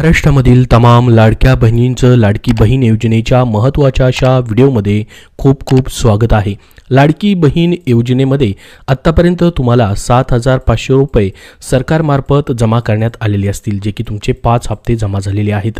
महाराष्ट्रामधील तमाम लाडक्या बहिणींचं लाडकी बहीण योजनेच्या महत्त्वाच्या अशा व्हिडिओमध्ये खूप खूप स्वागत आहे. लाडकी बहीण योजनेमध्ये आत्तापर्यंत तुम्हाला सात हजार पाचशे रुपये सरकारमार्फत जमा करण्यात आलेले असतील जे की तुमचे पाच हप्ते जमा झालेले आहेत.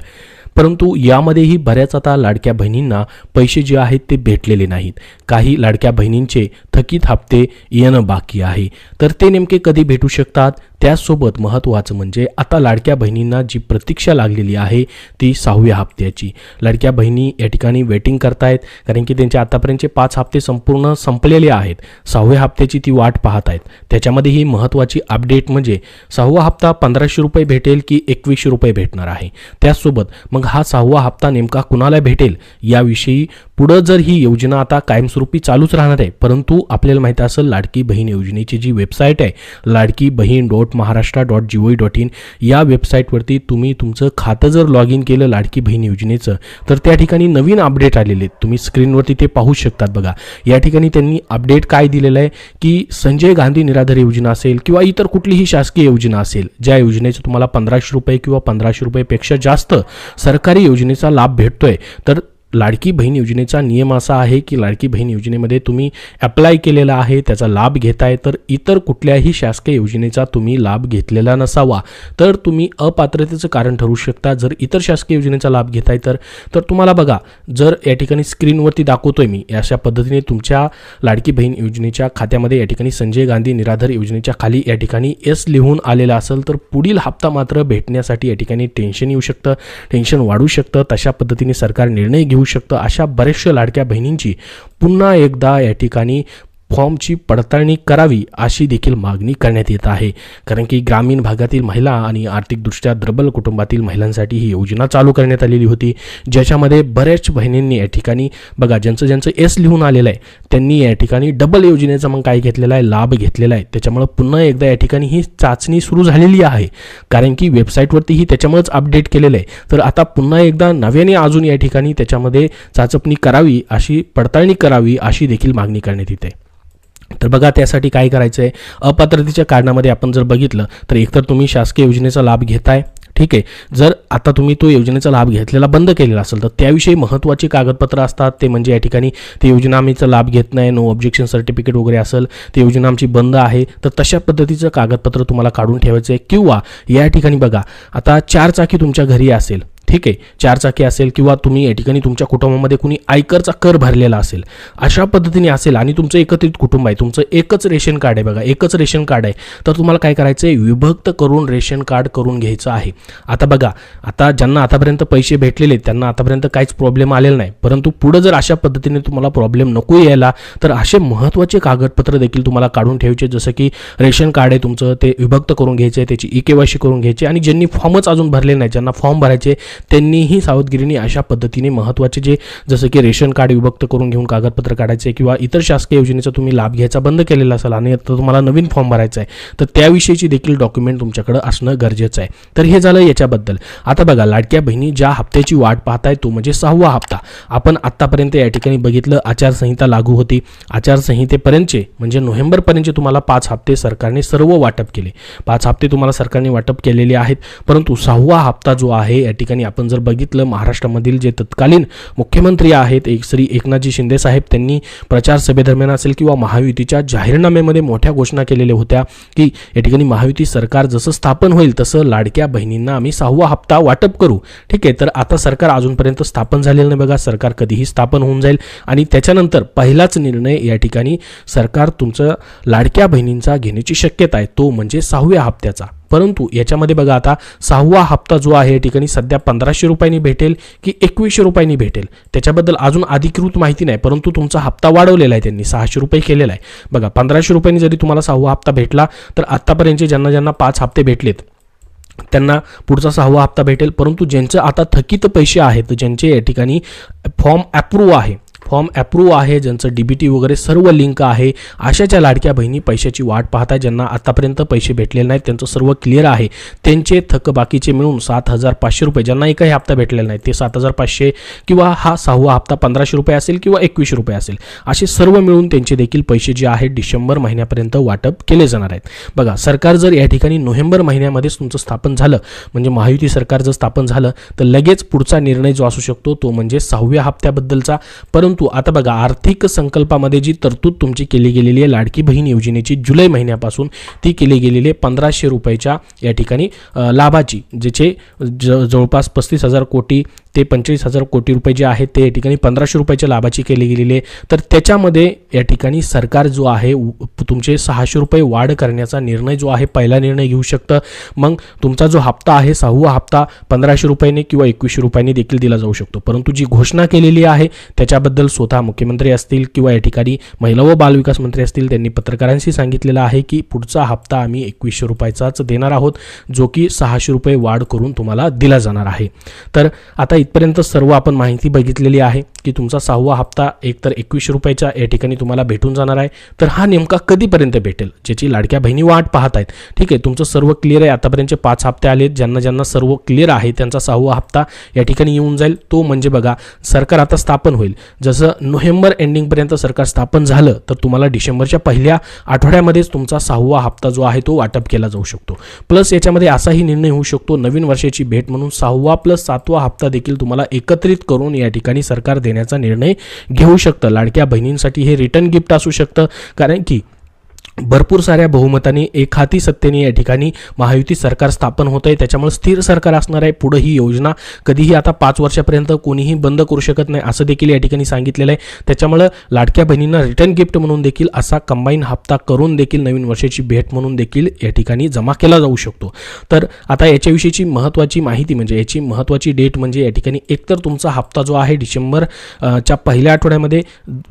परंतु यामध्येही बऱ्याच आता लाडक्या बहिणींना पैसे जे आहेत ते भेटलेले नाहीत. काही लाडक्या बहिणींचे थकीत हप्ते येणं बाकी आहे. तर ते नेमके कधी भेटू शकतात? त्याचसोबत महत्त्वाचं म्हणजे आता लाडक्या बहिणींना जी प्रतीक्षा लागलेली आहे ती सहाव्या हप्त्याची. लाडक्या बहिणी या ठिकाणी वेटिंग करतायत कारण की त्यांचे आतापर्यंतचे पाच हप्ते संपूर्ण संपलेले आहेत. सहाव्या हप्त्याची ती वाट पाहत आहेत त्याच्यामध्ये ही महत्त्वाची अपडेट म्हणजे सहावा हप्ता पंधराशे रुपये भेटेल की एकवीसशे रुपये भेटणार आहे. त्याचसोबत मग हा सहावा हप्ता नेमका कुणाला भेटेल? याविषयी पुढं जर ही योजना आता कायमस्वरूपी चालूच राहणार आहे परंतु आपल्याला माहिती असेल लाडकी बहीण योजनेची जी वेबसाईट आहे Ladki Bahin dot Maharashtra dot G O dot in या वेबसाईटवरती तुम्ही तुमचं खातं जर लॉग इन केलं लाडकी बहीण योजनेचं तर त्या ठिकाणी नवीन अपडेट आलेले आहेत. तुम्ही स्क्रीनवरती ते पाहू शकतात बघा. या ठिकाणी त्यांनी अपडेट काय दिलेलं आहे की संजय गांधी निराधार योजना असेल किंवा इतर कुठलीही शासकीय योजना असेल ज्या योजनेचं तुम्हाला पंधराशे रुपये किंवा पंधराशे रुपयेपेक्षा जास्त सरकारी योजनेचा लाभ भेटतोय तर लाडकी बहीण योजनेचा नियम असा आहे की लाडकी बहीण योजनेमध्ये तुम्ही अप्लाय केलेला आहे त्याचा लाभ घेताय तर इतर कुठल्याही शासकीय योजनेचा तुम्ही लाभ घेतलेला नसावा. तर तुम्ही अपात्रतेचं कारण ठरू शकता. जर इतर शासकीय योजनेचा लाभ घेताय तर तर तुम्हाला बघा जर या ठिकाणी स्क्रीनवरती दाखवतोय मी अशा पद्धतीने तुमच्या लाडकी बहीण योजनेच्या खात्यामध्ये या ठिकाणी संजय गांधी निराधार योजनेच्या खाली या ठिकाणी एस लिहून आलेला असेल तर पुढील हप्ता मात्र भेटण्यासाठी या ठिकाणी टेन्शन येऊ शकतं टेन्शन वाढू शकतं. तशा पद्धतीने सरकार निर्णय घेऊ शकतं अशा बऱ्याचशा लाडक्या बहिणींची पुन्हा एकदा या ठिकाणी फॉर्मची पडताळणी करावी अशी देखील मागणी करण्यात येत आहे. कारण की ग्रामीण भागातील महिला आणि आर्थिकदृष्ट्या दुर्बल कुटुंबातील महिलांसाठी ही योजना चालू करण्यात आलेली होती. ज्याच्यामध्ये बऱ्याच बहिणींनी या ठिकाणी बघा ज्यांचं ज्यांचं एस लिहून आलेलं आहे त्यांनी या ठिकाणी डबल योजनेचा मग काय घेतलेला आहे लाभ घेतलेला आहे. त्याच्यामुळं पुन्हा एकदा या ठिकाणी ही चाचणी सुरू झालेली आहे. कारण की वेबसाईटवरतीही त्याच्यामुळेच अपडेट केलेलं आहे. तर आता पुन्हा एकदा नव्याने अजून या ठिकाणी त्याच्यामध्ये चाचपणी करावी अशी पडताळणी करावी अशी देखील मागणी करण्यात येते. तर बघा त्यासाठी काय करायचं आहे अपात्रतेच्या कारणामध्ये आपण जर बघितलं तर एकतर तुम्ही शासकीय योजनेचा लाभ घेताय ठीक आहे? जर आता तुम्ही तो योजनेचा लाभ घेतलेला बंद केलेला असेल तर त्याविषयी महत्त्वाची कागदपत्रं असतात. ते म्हणजे या ठिकाणी ते योजना आम्हीचा लाभ घेत नाही नो ऑब्जेक्शन सर्टिफिकेट वगैरे असेल ते योजना आमची बंद आहे. तर तशा पद्धतीचं कागदपत्र तुम्हाला काढून ठेवायचं आहे किंवा या ठिकाणी बघा आता चार चाकी तुमच्या घरी असेल ठीक आहे चारचाकी असेल किंवा तुम्ही या ठिकाणी तुमच्या कुटुंबामध्ये कुणी आयकरचा कर भरलेला असेल अशा पद्धतीने असेल आणि तुमचं एकत्रित कुटुंब आहे तुमचं एकच रेशन कार्ड आहे बघा एकच रेशन कार्ड आहे तर तुम्हाला काय करायचं आहे विभक्त करून रेशन कार्ड करून घ्यायचं आहे. आता बघा आता ज्यांना आतापर्यंत पैसे भेटलेले त्यांना आतापर्यंत काहीच प्रॉब्लेम आलेला नाही परंतु पुढं जर अशा पद्धतीने तुम्हाला प्रॉब्लेम नको यायला तर असे महत्त्वाचे कागदपत्र देखील तुम्हाला काढून ठेवायचे जसं की रेशन कार्ड आहे तुमचं ते विभक्त करून घ्यायचे त्याची ई के करून घ्यायची आणि ज्यांनी फॉर्मच अजून भरले नाही ज्यांना फॉर्म भरायचे त्यांनीही सावधगिरीने अशा पद्धतीने महत्त्वाचे जे जसं की रेशन कार्ड विभक्त करून घेऊन कागदपत्र काढायचे किंवा इतर शासकीय योजनेचा तुम्ही लाभ घ्यायचा बंद केलेला असाल आणि आता तुम्हाला नवीन फॉर्म भरायचा आहे तर त्याविषयीची देखील डॉक्युमेंट तुमच्याकडे असणं गरजेचं आहे. तर हे झालं याच्याबद्दल. आता बघा लाडक्या बहिणी ज्या हप्त्याची वाट पाहताय तो म्हणजे सहावा हप्ता. आपण आत्तापर्यंत या ठिकाणी बघितलं आचारसंहिता लागू होती. आचारसंहितेपर्यंतचे म्हणजे नोव्हेंबरपर्यंतचे तुम्हाला पाच हप्ते सरकारने सर्व वाटप केले. पाच हप्ते तुम्हाला सरकारने वाटप केलेले आहेत परंतु सहावा हप्ता जो आहे या ठिकाणी आपण जर बघितलं महाराष्ट्रामधील जे तत्कालीन मुख्यमंत्री आहेत एक श्री एकनाथजी शिंदे साहेब त्यांनी प्रचार सभेदरम्यान असेल किंवा महायुतीच्या जाहीरनाम्यामध्ये मोठ्या घोषणा केलेल्या होत्या की या ठिकाणी महायुती सरकार जसं स्थापन होईल तसं लाडक्या बहिणींना आम्ही सहावा हप्ता वाटप करू. ठीक आहे तर आता सरकार अजूनपर्यंत स्थापन झालेलं नाही बघा सरकार कधीही स्थापन होऊन जाईल. आणि त्याच्यानंतर पहिलाच निर्णय या ठिकाणी सरकार तुमचं लाडक्या बहिणींचा घेण्याची शक्यता आहे तो म्हणजे सहाव्या हप्त्याचा. परंतु याच्यामध्ये बघा आता सहावा हप्ता जो आहे या ठिकाणी सध्या पंधराशे रुपयांनी भेटेल की एकवीसशे रुपयांनी भेटेल? त्याच्याबद्दल अजून अधिकृत माहिती नाही परंतु तुमचा हप्ता वाढवलेला आहे त्यांनी सहाशे रुपये केलेला आहे. बघा पंधराशे रुपयांनी जरी तुम्हाला सहावा हप्ता भेटला तर आत्तापर्यंतचे ज्यांना ज्यांना पाच हप्ते भेटलेत त्यांना पुढचा सहावा हप्ता भेटेल. परंतु ज्यांचं आता थकीत पैसे आहेत ज्यांचे या ठिकाणी फॉर्म अप्रूव्ह आहे फॉर्म अप्रूव्ह आहे ज्यांचं डी बी टी वगैरे सर्व लिंक आहे अशाच्या लाडक्या बहिणी पैशाची वाट पाहत आहे ज्यांना आतापर्यंत पैसे भेटलेले नाहीत त्यांचं सर्व क्लिअर आहे. त्यांचे थकबाकीचे मिळून सात हजार पाचशे रुपये ज्यांना एकही हप्ता भेटलेला नाही ते सात हजार पाचशे किंवा हा सहावा हप्ता पंधराशे रुपये असेल किंवा एकवीसशे रुपये असेल असे सर्व मिळून त्यांचे देखील पैसे जे आहेत डिसेंबर महिन्यापर्यंत वाटप केले जाणार आहेत. बघा सरकार जर या ठिकाणी नोव्हेंबर महिन्यामध्येच तुमचं स्थापन झालं म्हणजे महायुती सरकार जर स्थापन झालं तर लगेच पुढचा निर्णय जो असू शकतो तो म्हणजे सहाव्या हप्त्याबद्दलचा. परंतु आता बघा आर्थिक संकल्पामध्ये जी तरतूद तुमची केली गेलेली आहे लाडकी बहीण योजनेची जुलै महिन्यापासून ती केली गेलेली आहे पंधराशे रुपयाच्या या ठिकाणी लाभाची ज्याचे ज जवळपास पस्तीस हजार कोटी ते पंचेचाळीस हजार कोटी रुपये जे आहेत ते या ठिकाणी पंधराशे रुपयाच्या लाभाची केली गेलेली आहे. तर त्याच्यामध्ये या ठिकाणी सरकार जो आहे उ- तुमचे सहाशे रुपये वाढ करण्याचा निर्णय जो आहे पहिला निर्णय घेऊ शकतं. मग तुमचा जो हप्ता आहे सहावा हप्ता पंधराशे रुपयाने किंवा एकवीसशे रुपयाने देखील दिला जाऊ शकतो. परंतु जी घोषणा केलेली आहे त्याच्याबद्दल स्वतः मुख्यमंत्री असतील किंवा या ठिकाणी महिला व बालविकास मंत्री असतील त्यांनी पत्रकारांशी सांगितलेलं आहे की पुढचा हप्ता आम्ही एकवीसशे रुपयाचाच देणार आहोत जो की सहाशे रुपये वाढ करून तुम्हाला दिला जाणार आहे. तर आता इथपर्यंत सर्व आपण माहिती बघितलेली आहे की तुमचा सहावा हप्ता एकतर एकवीसशे रुपयाच्या या ठिकाणी तुम्हाला भेटून जाणार आहे. तर हा नेमका कधीपर्यंत भेटेल ज्याची लाडक्या बहिणी वाट पाहत आहेत. ठीक आहे तुमचं सर्व क्लिअर आहे. आतापर्यंतचे पाच हप्ते आलेत ज्यांना ज्यांना सर्व क्लिअर आहे त्यांचा सहावा हप्ता या ठिकाणी येऊन जाईल. तो म्हणजे बघा सरकार आता स्थापन होईल. जसं नोव्हेंबर एंडिंगपर्यंत सरकार स्थापन झालं तर तुम्हाला डिसेंबरच्या पहिल्या आठवड्यामध्येच तुमचा सहावा हप्ता जो आहे तो वाटप केला जाऊ शकतो. प्लस याच्यामध्ये असाही निर्णय होऊ शकतो नवीन वर्षाची भेट म्हणून सहावा प्लस सातवा हप्ता देखील तुम्हाला एकत्रित करून या ठिकाणी सरकार देण्याचा निर्णय घेऊ शकतं. लाडक्या बहिणींसाठी हे रिटर्न गिफ्ट असू शकतं कारण की भरपूर साऱ्या बहुमताने एकहाती सत्तेने या ठिकाणी महायुती सरकार स्थापन होत आहे. त्याच्यामुळे स्थिर सरकार असणार आहे. पुढे ही योजना कधीही आता पाच वर्षापर्यंत कोणीही बंद करू शकत नाही असं देखील या ठिकाणी सांगितलेलं आहे. त्याच्यामुळं लाडक्या बहिणींना रिटर्न गिफ्ट म्हणून देखील असा कंबाईन हप्ता करून देखील नवीन वर्षाची भेट म्हणून देखील या ठिकाणी जमा केला जाऊ शकतो. तर आता याच्याविषयीची महत्त्वाची माहिती म्हणजे याची महत्त्वाची डेट म्हणजे या ठिकाणी एकतर तुमचा हप्ता जो आहे डिसेंबर च्या पहिल्या आठवड्यामध्ये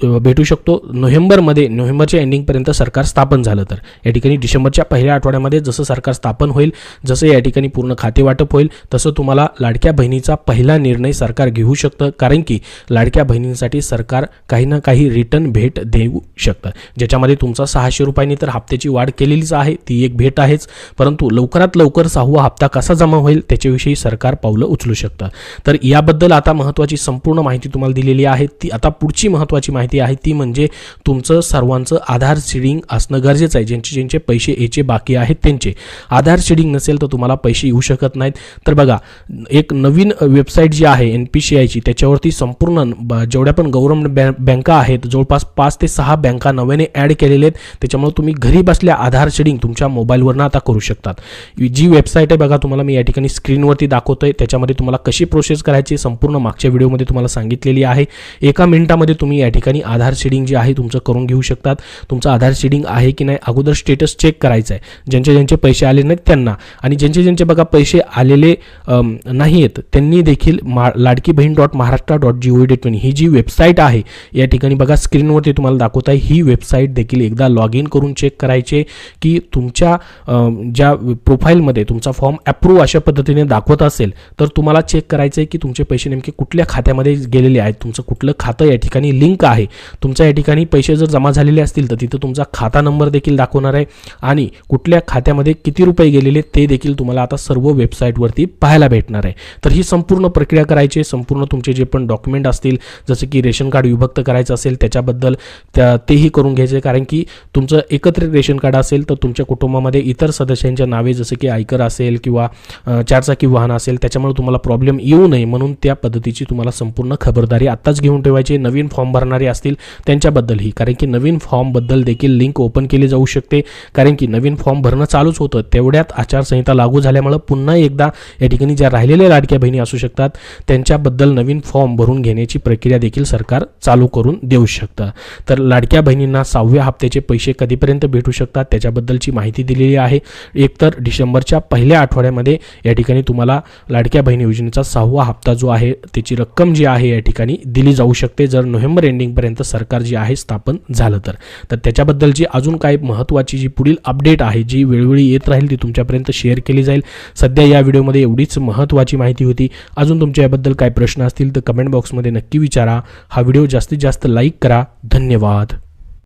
भेटू शकतो. नोव्हेंबरमध्ये नोव्हेंबरच्या एंडिंगपर्यंत सरकार स्थापन झालं तर. या ठिकाणी डिसेंबरच्या पहिल्या आठवड्यामध्ये जसं सरकार स्थापन होईल जसं या ठिकाणी पूर्ण खाते वाटप होईल तसं तुम्हाला लाडक्या बहिणीचा पहिला निर्णय सरकार घेऊ शकतं कारण की लाडक्या बहिणींसाठी सरकार काही ना काही रिटर्न भेट देऊ शकतं. ज्याच्यामध्ये तुमचा सहाशे रुपयांनी तर हप्त्याची वाढ केलेलीच आहे ती एक भेट आहेच. परंतु लवकरात लवकर सहावा हप्ता कसा जमा होईल त्याच्याविषयी सरकार पावलं उचलू शकतं. तर याबद्दल आता महत्त्वाची संपूर्ण माहिती तुम्हाला दिलेली आहे ती आता पुढची महत्त्वाची माहिती आहे ती म्हणजे तुमचं सर्वांचं आधार सीडिंग असणं गरजेचं आहे. ज्यांचे ज्यांचे पैसे याचे बाकी आहेत त्यांचे. आधार शेडिंग नसेल तर तुम्हाला पैसे येऊ शकत नाहीत. तर बघा एक नवीन वेबसाईट जी आहे एन पी सी आयची त्याच्यावरती संपूर्ण ब- जेवढ्या पण गव्हर्नमेंट बॅ बँका आहेत जवळपास पाच ते सहा बँका नव्याने ॲड केलेले आहेत. त्याच्यामुळे तुम्ही घरी बसल्या आधार शेडिंग तुमच्या मोबाईलवरनं आता करू शकतात. जी वेबसाईट आहे बघा तुम्हाला मी या ठिकाणी स्क्रीनवरती दाखवतो आहे त्याच्यामध्ये तुम्हाला कशी प्रोसेस करायची संपूर्ण मागच्या व्हिडिओमध्ये तुम्हाला सांगितलेली आहे. एका मिनिटामध्ये तुम्ही या ठिकाणी आधार शेडिंग जे आहे तुमचं करून घेऊ शकतात. तुमचं आधार शेडिंग आहे आहे की नाही अगोदर स्टेटस चेक करायचं आहे. ज्यांचे ज्यांचे पैसे आले नाहीत त्यांना. आणि ज्यांचे ज्यांचे बघा पैसे आलेले नाही आहेत त्यांनी देखील मा Ladki Bahin dot Maharashtra dot G O dot in ही जी वेबसाईट आहे या ठिकाणी बघा स्क्रीनवरती तुम्हाला दाखवत आहे ही वेबसाईट देखील एकदा लॉग इन करून चेक करायचे की तुमच्या ज्या प्रोफाईलमध्ये तुमचा फॉर्म अप्रूव्ह अशा पद्धतीने दाखवत असेल तर तुम्हाला चेक करायचं आहे की तुमचे पैसे नेमके कुठल्या खात्यामध्ये गेलेले आहेत. तुमचं कुठलं खातं या ठिकाणी लिंक आहे. तुमच्या या ठिकाणी पैसे जर जमा झालेले असतील तर तिथं तुमचा खाता नंबर देखील दाखवणार आहे. आणि कुठल्या खात्यामध्ये किती रुपये गेलेले ते देखील तुम्हाला आता सर्व वेबसाईटवरती पाहायला भेटणार आहे. तर ही संपूर्ण प्रक्रिया करायची संपूर्ण तुमचे जे पण डॉक्युमेंट असतील जसं की रेशन कार्ड विभक्त करायचं असेल त्याच्याबद्दल त्या तेही करून घ्यायचे कारण की तुमचं एकत्रित रेशन कार्ड असेल तर तुमच्या कुटुंबामध्ये इतर सदस्यांच्या नावे जसं की आयकर असेल किंवा चारचाकी वाहन असेल त्याच्यामुळे तुम्हाला प्रॉब्लेम येऊ नये. म्हणून त्या पद्धतीची तुम्हाला संपूर्ण खबरदारी आत्ताच घेऊन ठेवायची नवीन फॉर्म भरणारे असतील त्यांच्याबद्दलही. कारण की नवीन फॉर्मबद्दल देखील लिंक ओपन केली जाऊ शकते. कारण की नवीन फॉर्म भरणं चालूच होतं. तेवढ्यात आचारसंहिता लागू झाल्यामुळं पुन्हा एकदा या ठिकाणी ज्या राहिलेल्या लाडक्या बहिणी असू शकतात त्यांच्याबद्दल नवीन फॉर्म भरून घेण्याची प्रक्रिया देखील सरकार चालू करून देऊ शकतं. तर लाडक्या बहिणींना सहाव्या हप्त्याचे पैसे कधीपर्यंत भेटू शकतात त्याच्याबद्दलची माहिती दिलेली आहे. एकतर डिसेंबरच्या पहिल्या आठवड्यामध्ये या ठिकाणी तुम्हाला लाडक्या बहिणी योजनेचा सहावा हप्ता जो आहे त्याची रक्कम जी आहे या ठिकाणी दिली जाऊ शकते. जर नोव्हेंबर एंडिंगपर्यंत सरकार जे आहे स्थापन झालं तर. तर त्याच्याबद्दलची अजून काय महत्त्वाची जी पुढील अपडेट आहे जी वेळोवेळी येत राहील ती तुमच्यापर्यंत शेअर केली जाईल. सध्या या व्हिडिओमध्ये एवढीच महत्त्वाची माहिती होती. अजून तुमच्या याबद्दल काय प्रश्न असतील तर कमेंट बॉक्समध्ये नक्की विचारा. हा व्हिडिओ जास्तीत जास्त लाईक करा. धन्यवाद.